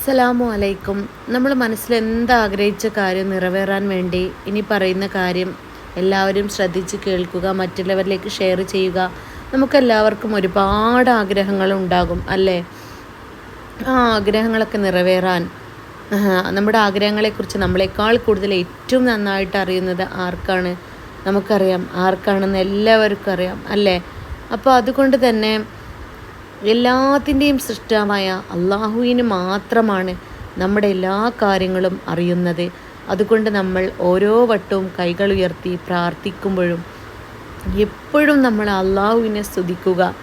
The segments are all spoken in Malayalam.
അസ്സലാമു അലൈക്കും. നമ്മൾ മനസ്സിൽ എന്താഗ്രഹിച്ച കാര്യം നിറവേറാൻ വേണ്ടി ഇനി പറയുന്ന കാര്യം എല്ലാവരും ശ്രദ്ധിച്ച് കേൾക്കുക മറ്റുള്ളവരിലേക്ക് ഷെയർ ചെയ്യുക. നമുക്കെല്ലാവർക്കും ഒരുപാട് ആഗ്രഹങ്ങൾ ഉണ്ടാകും അല്ലേ? ആ ആഗ്രഹങ്ങളൊക്കെ നിറവേറാൻ. നമ്മുടെ ആഗ്രഹങ്ങളെക്കുറിച്ച് നമ്മളെക്കാൾ കൂടുതൽ ഏറ്റവും നന്നായിട്ട് അറിയുന്നത് ആർക്കാണ്? നമുക്കറിയാം ആർക്കാണെന്ന് എല്ലാവർക്കും അറിയാം അല്ലേ? അപ്പോൾ അതുകൊണ്ട് തന്നെ എല്ലാത്തിന്റെയും സൃഷ്ടാവായ അള്ളാഹുവിന് മാത്രമാണ് നമ്മുടെ എല്ലാ കാര്യങ്ങളും അറിയുന്നത്. അതുകൊണ്ട് നമ്മൾ ഓരോ വട്ടവും കൈകൾ ഉയർത്തി പ്രാർത്ഥിക്കുമ്പോഴും എപ്പോഴും നമ്മൾ അള്ളാഹുവിനെ സ്തുതിക്കുക.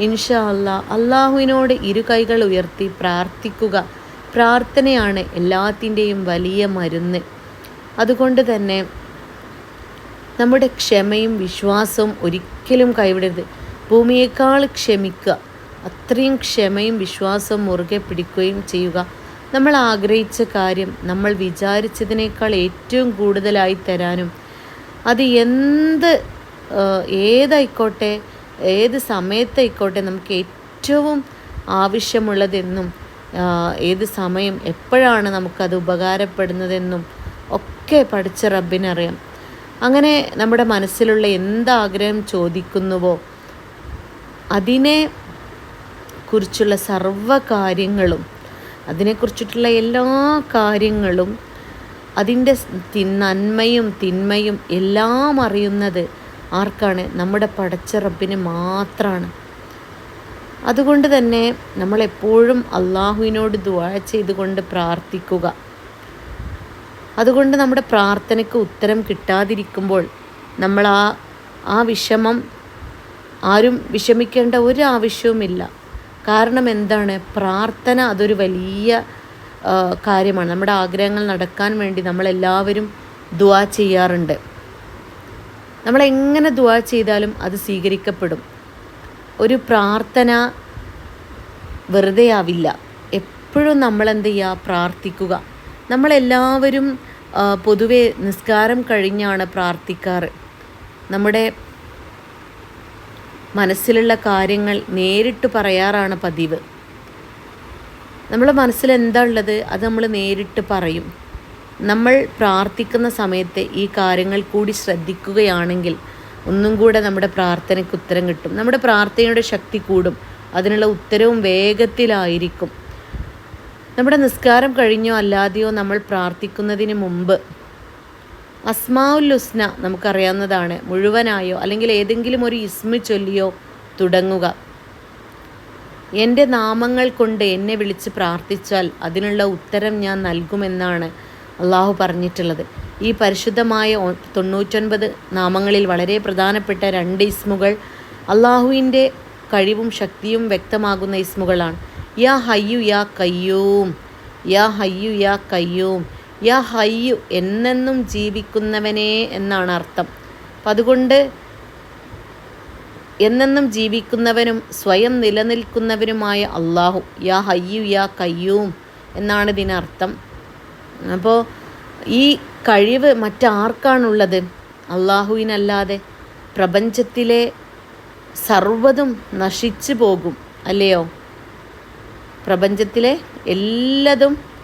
ഇൻഷാ അല്ലാ അള്ളാഹുവിനോട് ഇരു കൈകൾ ഉയർത്തി പ്രാർത്ഥിക്കുക. പ്രാർത്ഥനയാണ് എല്ലാത്തിന്റെയും വലിയ മരുന്ന്. അതുകൊണ്ട് തന്നെ നമ്മുടെ ക്ഷമയും വിശ്വാസവും ഒരിക്കലും കൈവിടരുത്. ഭൂമിയേക്കാൾ ക്ഷമിക്കുക. അത്രയും ക്ഷമയും വിശ്വാസവും മുറുകെ പിടിക്കുകയും ചെയ്യുക. നമ്മൾ ആഗ്രഹിച്ച കാര്യം നമ്മൾ വിചാരിച്ചതിനേക്കാൾ ഏറ്റവും കൂടുതലായി തരാനും അത് എന്ത് ഏതായിക്കോട്ടെ ഏത് സമയത്തായിക്കോട്ടെ നമുക്ക് ഏറ്റവും ആവശ്യമുള്ളതെന്നും ഏത് സമയം എപ്പോഴാണ് നമുക്കത് ഉപകാരപ്പെടുന്നതെന്നും ഒക്കെ പഠിച്ച റബ്ബിനറിയാം. അങ്ങനെ നമ്മുടെ മനസ്സിലുള്ള എന്താഗ്രഹം ചോദിക്കുന്നുവോ അതിനെ കുറിച്ചുള്ള സർവ കാര്യങ്ങളും അതിനെക്കുറിച്ചിട്ടുള്ള എല്ലാ കാര്യങ്ങളും അതിന്റെ നന്മയും തിന്മയും എല്ലാം അറിയുന്നത് ആർക്കാണ്? നമ്മുടെ പടച്ച റബ്ബിന് മാത്രമാണ് അതുകൊണ്ട് തന്നെ നമ്മളെപ്പോഴും അള്ളാഹുവിനോട് ദുആ ചെയ്തുകൊണ്ട് പ്രാർത്ഥിക്കുക. അതുകൊണ്ട് നമ്മുടെ പ്രാർത്ഥനയ്ക്ക് ഉത്തരം കിട്ടാതിരിക്കുമ്പോൾ നമ്മൾ ആ ആ വിഷമം ആരും വിഷമിക്കേണ്ട ഒരു ആവശ്യവുമില്ല. കാരണം എന്താണ്? പ്രാർത്ഥന അതൊരു വലിയ കാര്യമാണ്. നമ്മുടെ ആഗ്രഹങ്ങൾ നടക്കാൻ വേണ്ടി നമ്മളെല്ലാവരും ദുആ ചെയ്യാറുണ്ട്. നമ്മളെങ്ങനെ ദുആ ചെയ്താലും അത് സ്വീകരിക്കപ്പെടും. ഒരു പ്രാർത്ഥന വെറുതെ ആവില്ല. എപ്പോഴും നമ്മൾ എന്ത് ചെയ്യുക? പ്രാർത്ഥിക്കുക. നമ്മളെല്ലാവരും പൊതുവെ നിസ്കാരം കഴിഞ്ഞാണ് പ്രാർത്ഥിക്കാറ്. നമ്മുടെ മനസ്സിലുള്ള കാര്യങ്ങൾ നേരിട്ട് പറയാറാണ് പതിവ്. നമ്മുടെ മനസ്സിൽ എന്താ ഉള്ളത്? അത് നമ്മൾ നേരിട്ട് പറയും. നമ്മൾ പ്രാർത്ഥിക്കുന്ന സമയത്ത് ഈ കാര്യങ്ങൾ കൂടി ശ്രദ്ധിക്കുകയാണെങ്കിൽ ഒന്നും കൂടെ നമ്മുടെ പ്രാർത്ഥനയ്ക്ക് ഉത്തരം കിട്ടും. നമ്മുടെ പ്രാർത്ഥനയുടെ ശക്തി കൂടും. അതിനുള്ള ഉത്തരവും വേഗത്തിലായിരിക്കും. നമ്മുടെ നിസ്കാരം കഴിഞ്ഞോ അല്ലാതെയോ നമ്മൾ പ്രാർത്ഥിക്കുന്നതിന് മുമ്പ് അസ്മാഉൽ ഹുസ്ന നമുക്കറിയാവുന്നതാണ്. മുഴുവനായോ അല്ലെങ്കിൽ ഏതെങ്കിലും ഒരു ഇസ്മി ചൊല്ലിയോ തുടങ്ങുക. എന്റെ നാമങ്ങൾ കൊണ്ട് എന്നെ വിളിച്ച് പ്രാർത്ഥിച്ചാൽ അതിനുള്ള ഉത്തരം ഞാൻ നൽകുമെന്നാണ് അള്ളാഹു പറഞ്ഞിട്ടുള്ളത്. ഈ പരിശുദ്ധമായ തൊണ്ണൂറ്റൊൻപത് നാമങ്ങളിൽ വളരെ പ്രധാനപ്പെട്ട രണ്ട് ഇസ്മുകൾ അള്ളാഹുവിന്റെ കഴിവും ശക്തിയും വ്യക്തമാകുന്ന ഇസ്മുകളാണ്. യാ ഹയ്യു യാ കയ്യൂം. യാ ഹയ്യു യാ കയ്യൂം. യാ ഹയ്യു എന്നെന്നും ജീവിക്കുന്നവനെ എന്നാണ് അർത്ഥം. അപ്പം അതുകൊണ്ട് എന്നെന്നും ജീവിക്കുന്നവനും സ്വയം നിലനിൽക്കുന്നവനുമായ അള്ളാഹു യാ ഹയ്യു യാ കയ്യൂം എന്നാണ് ഇതിനർത്ഥം. അപ്പോൾ ഈ കഴിവ് മറ്റാർക്കാണുള്ളത്? അള്ളാഹുവിനല്ലാതെ പ്രപഞ്ചത്തിലെ സർവതും നശിച്ചു പോകും അല്ലയോ? പ്രപഞ്ചത്തിലെ എല്ലാതും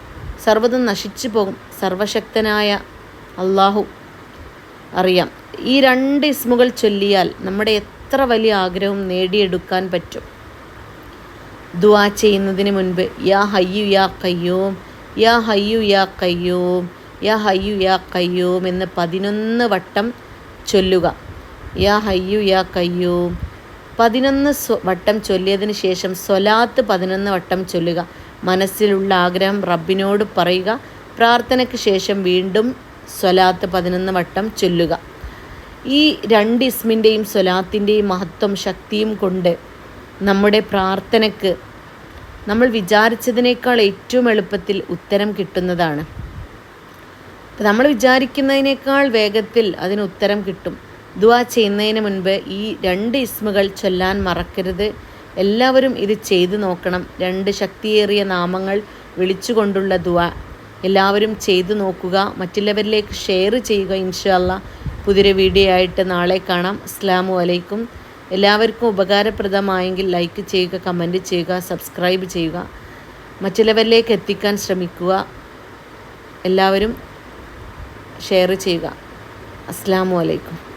സർവതും നശിച്ചു പോകും. സർവശക്തനായ അള്ളാഹു അറിയാം. ഈ രണ്ട് ഇസ്മുകൾ ചൊല്ലിയാൽ നമ്മുടെ എത്ര വലിയ ആഗ്രഹവും നേടിയെടുക്കാൻ പറ്റും. ദുവാ ചെയ്യുന്നതിന് മുൻപ് യാ ഹയ്യു യാ കയ്യോം യാ ഹയ്യു യാ കയ്യോം യാ ഹയ്യു യാ കയ്യോം എന്ന് പതിനൊന്ന് വട്ടം ചൊല്ലുക. യാ ഹയ്യു യാ കയ്യൂം പതിനൊന്ന് വട്ടം ചൊല്ലിയതിന് ശേഷം സ്വലാത്ത് പതിനൊന്ന് വട്ടം ചൊല്ലുക. മനസ്സിലുള്ള ആഗ്രഹം റബ്ബിനോട് പറയുക. പ്രാർത്ഥനയ്ക്ക് ശേഷം വീണ്ടും സ്വലാത്ത് പതിനൊന്ന് വട്ടം ചൊല്ലുക. ഈ രണ്ട് ഇസ്മിന്റെയും സ്വലാത്തിന്റെയും മഹത്വം ശക്തിയും കൊണ്ട് നമ്മുടെ പ്രാർത്ഥനയ്ക്ക് നമ്മൾ വിചാരിച്ചതിനേക്കാൾ ഏറ്റവും എളുപ്പത്തിൽ ഉത്തരം കിട്ടുന്നതാണ്. നമ്മൾ വിചാരിക്കുന്നതിനേക്കാൾ വേഗത്തിൽ അതിന് ഉത്തരം കിട്ടും. ദുആ ചെയ്യുന്നതിന് മുൻപ് ഈ രണ്ട് ഇസ്മുകൾ ചൊല്ലാൻ മറക്കരുത്. എല്ലാവരും ഇത് ചെയ്തു നോക്കണം. രണ്ട് ശക്തിയേറിയ നാമങ്ങൾ വിളിച്ചുകൊണ്ടുള്ള ദുആ. എല്ലാവരും ചെയ്തു നോക്കുക. മറ്റുള്ളവരിലേക്ക് ഷെയർ ചെയ്യുക ഇൻഷാല്ല പുതിയൊരു വീഡിയോ ആയിട്ട് നാളെ കാണാം. അസ്ലാമു അലൈക്കും. എല്ലാവർക്കും ഉപകാരപ്രദമായെങ്കിൽ ലൈക്ക് ചെയ്യുക കമന്റ് ചെയ്യുക സബ്സ്ക്രൈബ് ചെയ്യുക. മറ്റുള്ളവരിലേക്ക് എത്തിക്കാൻ ശ്രമിക്കുക. എല്ലാവരും ഷെയർ ചെയ്യുക. അസ്ലാമു വലൈക്കും